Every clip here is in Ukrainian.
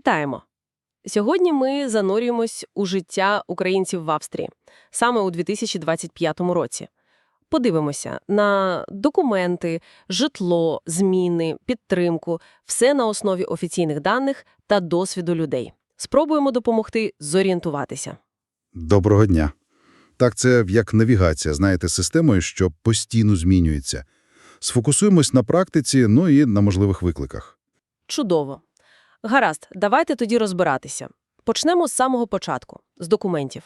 Вітаємо! Сьогодні ми занурюємось у життя українців в Австрії, саме у 2025 році. Подивимося на документи, житло, зміни, підтримку – все на основі офіційних даних та досвіду людей. Спробуємо допомогти зорієнтуватися. Доброго дня. Так, це як навігація, знаєте, системою, що постійно змінюється. Сфокусуємось на практиці, ну і на можливих викликах. Чудово. Гаразд, давайте тоді розбиратися. Почнемо з самого початку, з документів.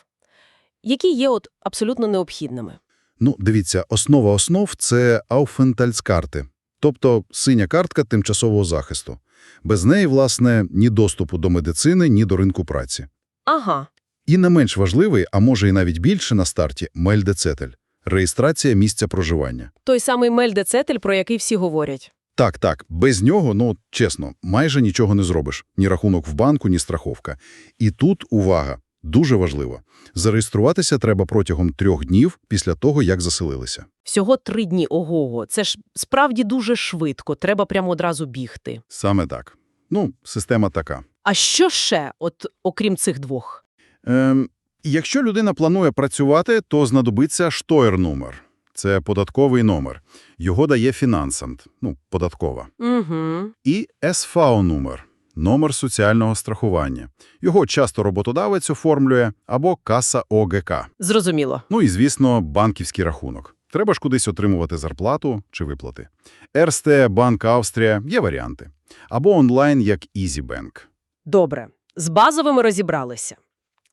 Які є от абсолютно необхідними? Ну, дивіться, основа основ – це ауфентальскарти, тобто синя картка тимчасового захисту. Без неї, власне, ні доступу до медицини, ні до ринку праці. Ага, І не менш важливий, а може і навіть більше на старті – мельдецетель – реєстрація місця проживання. той самий мельдецетель, про який всі говорять. Так, так, без нього, ну, чесно, майже нічого не зробиш. Ні рахунок в банку, ні страховка. І тут, увага, дуже важливо. Зареєструватися треба протягом трьох днів після того, як заселилися. Всього три дні, ого-го. Це ж справді дуже швидко, треба прямо одразу бігти. Саме так. Ну, система така. А що ще, от окрім цих двох? Ем, якщо людина планує працювати, то знадобиться штоєр-номер. Це податковий номер. Його дає фінансант, ну, податкова. Угу. І СФАО-номер – номер соціального страхування. Його часто роботодавець оформлює або каса ОГК. Зрозуміло. Ну і, звісно, банківський рахунок. Треба ж кудись отримувати зарплату чи виплати. РСТ, Банк Австрія – є варіанти. Або онлайн, як EasyBank. Добре, з базовими розібралися.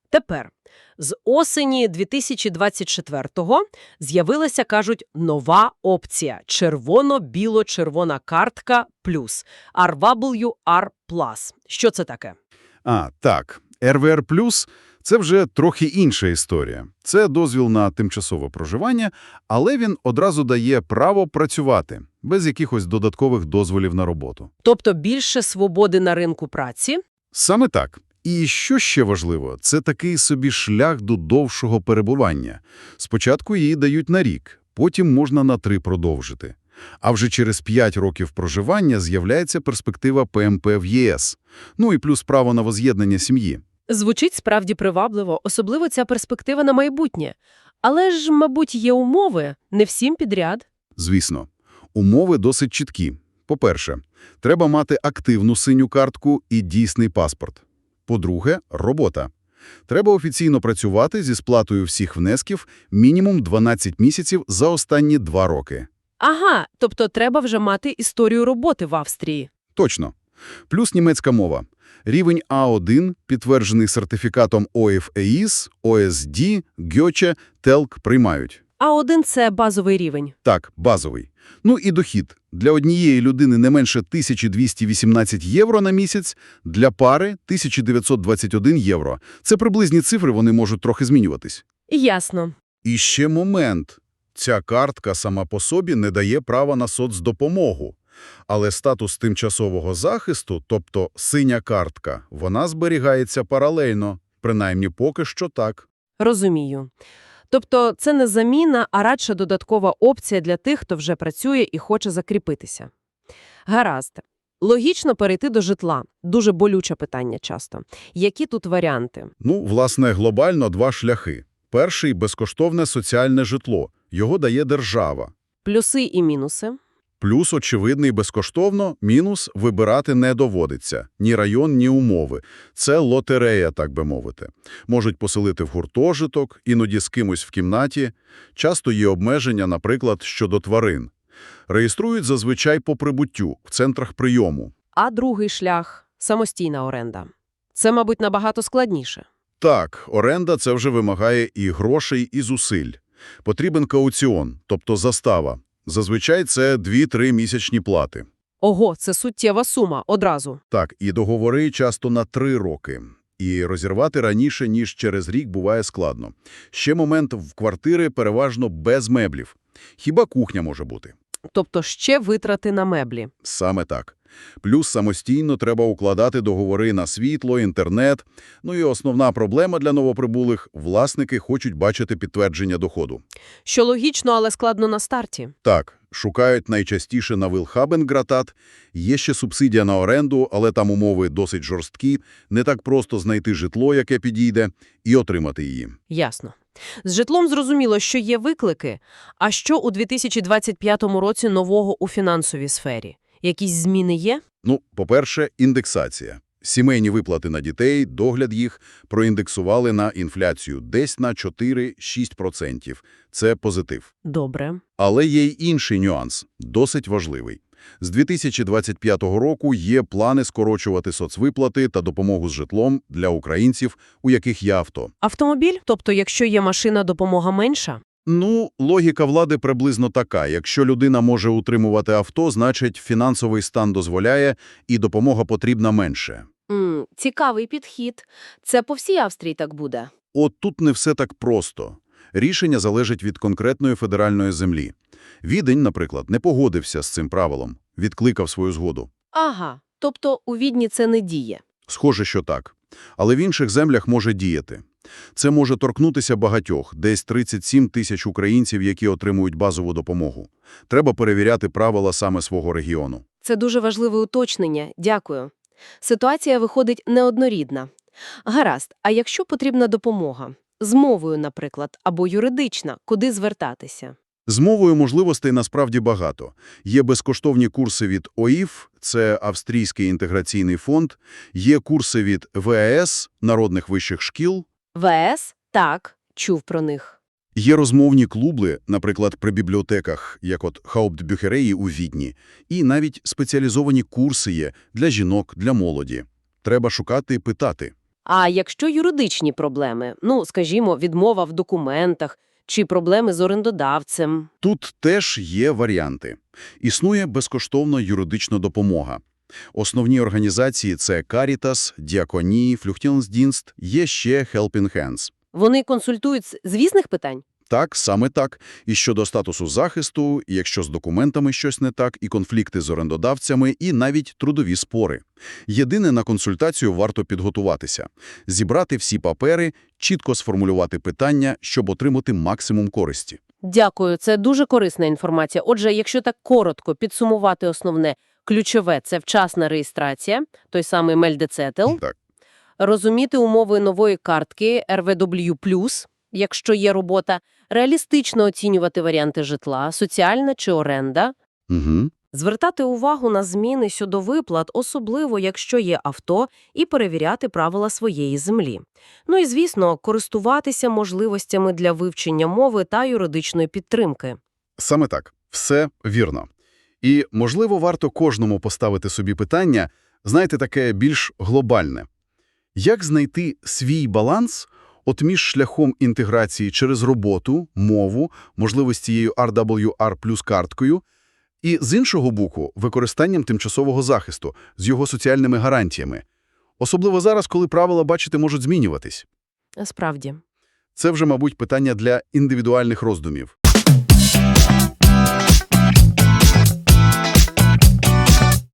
Тепер, з осені 2024-го з'явилася, кажуть, нова опція – червоно-біло-червона картка плюс – RWR+. Що це таке? А, так. РВР+, Плюс це вже трохи інша історія. Це дозвіл на тимчасове проживання, але він одразу дає право працювати, без якихось додаткових дозволів на роботу. Тобто більше свободи на ринку праці? Саме так. І що ще важливо, це такий собі шлях до довшого перебування. Спочатку її дають на рік, потім можна на три продовжити. А вже через 5 років проживання з'являється перспектива ПМП в ЄС. Ну і плюс право на воз'єднання сім'ї. Звучить справді привабливо, особливо ця перспектива на майбутнє. Але ж, мабуть, є умови, не всім підряд. Звісно, умови досить чіткі. По-перше, треба мати активну синю картку і дійсний паспорт. По-друге, робота. Треба офіційно працювати зі сплатою всіх внесків мінімум 12 місяців за останні два роки. Ага, тобто треба вже мати історію роботи в Австрії. Точно. Плюс німецька мова. Рівень А1, підтверджений сертифікатом ОФЕІС, ОСД, Гьоче, ТЕЛК приймають. А один – це базовий рівень. Так, базовий. Ну і дохід. Для однієї людини не менше 1218 євро на місяць, для пари – 1921 євро. Це приблизні цифри, вони можуть трохи змінюватись. Ясно. І ще момент. Ця картка сама по собі не дає права на соцдопомогу. Але статус тимчасового захисту, тобто синя картка, вона зберігається паралельно. Принаймні поки що так. Розумію. Тобто це не заміна, а радше додаткова опція для тих, хто вже працює і хоче закріпитися. Гаразд. Логічно перейти до житла. Дуже болюче питання часто. Які тут варіанти? Ну, власне, глобально два шляхи. Перший – безкоштовне соціальне житло. Його дає держава. Плюси і мінуси? Плюс очевидний безкоштовно, мінус вибирати не доводиться. Ні район, ні умови. Це лотерея, так би мовити. Можуть поселити в гуртожиток, іноді з кимось в кімнаті. Часто є обмеження, наприклад, щодо тварин. Реєструють зазвичай по прибуттю, в центрах прийому. А другий шлях – самостійна оренда. Це, мабуть, набагато складніше. Так, оренда – це вже вимагає і грошей, і зусиль. Потрібен кауціон, тобто застава. Зазвичай це 2-3 місячні плати. Ого, це суттєва сума одразу. Так, і договори часто на 3 роки. І розірвати раніше, ніж через рік, буває складно. Ще момент в квартири переважно без меблів. Хіба кухня може бути? Тобто ще витрати на меблі. Саме так. Плюс самостійно треба укладати договори на світло, інтернет. Ну і основна проблема для новоприбулих – власники хочуть бачити підтвердження доходу. Що логічно, але складно на старті. Так, шукають найчастіше на Вилхабенгратат. Є ще субсидія на оренду, але там умови досить жорсткі. Не так просто знайти житло, яке підійде, і отримати її. Ясно. З житлом зрозуміло, що є виклики. А що у 2025 році нового у фінансовій сфері? Якісь зміни є? Ну, по-перше, індексація. Сімейні виплати на дітей, догляд їх проіндексували на інфляцію десь на 4-6%. Це позитив. Добре. Але є й інший нюанс, досить важливий. З 2025 року є плани скорочувати соцвиплати та допомогу з житлом для українців, у яких є авто. Автомобіль? Тобто, якщо є машина, допомога менша? Ну, логіка влади приблизно така. Якщо людина може утримувати авто, значить фінансовий стан дозволяє і допомога потрібна менше. М, цікавий підхід. Це по всій Австрії так буде. От тут не все так просто. Рішення залежить від конкретної федеральної землі. Відень, наприклад, не погодився з цим правилом, відкликав свою згоду. Ага. Тобто у Відні це не діє. Схоже, що так. Але в інших землях може діяти. Це може торкнутися багатьох, десь 37 тисяч українців, які отримують базову допомогу. Треба перевіряти правила саме свого регіону. Це дуже важливе уточнення. Дякую. Ситуація виходить неоднорідна. Гаразд, а якщо потрібна допомога? З мовою, наприклад, або юридична, куди звертатися? З мовою можливостей насправді багато. Є безкоштовні курси від ОІФ, це Австрійський інтеграційний фонд, є курси від ВАЕС, народних вищих шкіл, ВС? Так, чув про них. Є розмовні клуби, наприклад, при бібліотеках, як от Хауптбюхереї у Відні, і навіть спеціалізовані курси є для жінок, для молоді. Треба шукати і питати. А якщо юридичні проблеми, ну, скажімо, відмова в документах чи проблеми з орендодавцем? Тут теж є варіанти. Існує безкоштовна юридична допомога. Основні організації – це Caritas, Діаконії, Флюхтінсдінст, є ще Helping Hands. Вони консультують з звісних питань? Так, саме так. І щодо статусу захисту, і якщо з документами щось не так, і конфлікти з орендодавцями, і навіть трудові спори. Єдине, на консультацію варто підготуватися. Зібрати всі папери, чітко сформулювати питання, щоб отримати максимум користі. Дякую, це дуже корисна інформація. Отже, якщо так коротко підсумувати основне, ключове – це вчасна реєстрація, той самий Мельдецетел, Так. Розуміти умови нової картки RWW+, якщо є робота, реалістично оцінювати варіанти житла, соціальна чи оренда, Угу. звертати увагу на зміни щодо виплат, особливо якщо є авто, і перевіряти правила своєї землі. Ну і, звісно, користуватися можливостями для вивчення мови та юридичної підтримки. Саме так. Все вірно. І, можливо, варто кожному поставити собі питання, знаєте, таке більш глобальне. Як знайти свій баланс от між шляхом інтеграції через роботу, мову, можливо, з цією RWR плюс карткою, і, з іншого боку, використанням тимчасового захисту з його соціальними гарантіями. Особливо зараз, коли правила, бачите, можуть змінюватись. Справді. Це вже, мабуть, питання для індивідуальних роздумів.